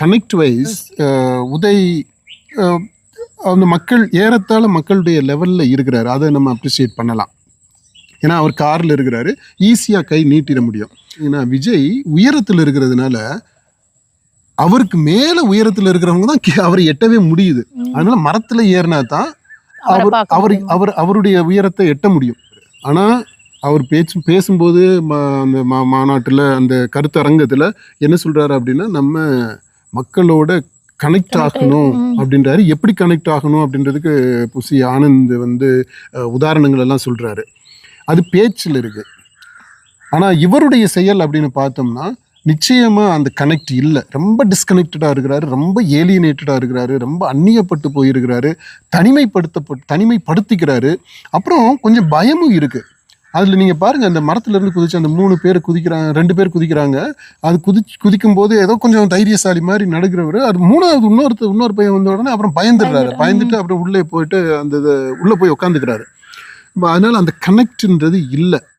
Connect wise Uday அஹ், அந்த மக்கள் ஏறத்தாழ மக்களுடைய லெவலில் இருக்கிறாரு. அதை நம்ம அப்ரிசியேட் பண்ணலாம். ஏன்னா அவர் காரில் இருக்கிறாரு. ஈஸியாக கை நீட்டிட முடியும். ஏன்னா விஜய் உயரத்தில் இருக்கிறதுனால அவருக்கு மேலே உயரத்தில் இருக்கிறவங்க தான் அவரை எட்டவே முடியுது. அதனால மரத்தில் ஏறினா தான் அவரை அவர் அவர் அவருடைய உயரத்தை எட்ட முடியும். ஆனால் அவர் பேச்சு பேசும்போது அந்த மா மாநாட்டில் அந்த கருத்தரங்கத்தில் என்ன சொல்றாரு அப்படின்னா நம்ம மக்களோட கனெக்ட் ஆகணும். அப்படின்றாரு. எப்படி கனெக்ட் ஆகணும் அப்படின்றதுக்கு புசி ஆனந்த் வந்து உதாரணங்கள் எல்லாம் சொல்றாரு. அது பேச்சில் இருக்கு. ஆனால் இவருடைய செயல் அப்படின்னு பார்த்தோம்னா நிச்சயமா அந்த கனெக்ட் இல்லை. ரொம்ப டிஸ்கனெக்டடாக இருக்கிறாரு. ரொம்ப ஏலியனேட்டடாக இருக்கிறாரு. ரொம்ப அந்நியப்பட்டு போயிருக்கிறாரு. தனிமைப்படுத்தப்பட்டு தனிமைப்படுத்திக்கிறாரு. அப்புறம் கொஞ்சம் பயமும் இருக்கு. அதில் நீங்கள் பாருங்க அந்த மரத்துல இருந்து குதிச்சு அந்த மூணு பேர் குதிக்கிறாங்க ரெண்டு பேர் குதிக்கிறாங்க. அது குதிச்சு குதிக்கும் போது ஏதோ கொஞ்சம் தைரியசாலி மாதிரி நடக்கிறவர் அது மூணாவது இன்னொருத்தர் இன்னொரு பையன் வந்த உடனே அப்புறம் பயந்துடுறாரு. பயந்துடுறாரு. பயந்துட்டு அப்புறம் உள்ளே போயிட்டு அந்த இது உள்ளே போய் உட்காந்துக்கிறாரு அதனால அந்த கனெக்ட்ன்றது இல்லை.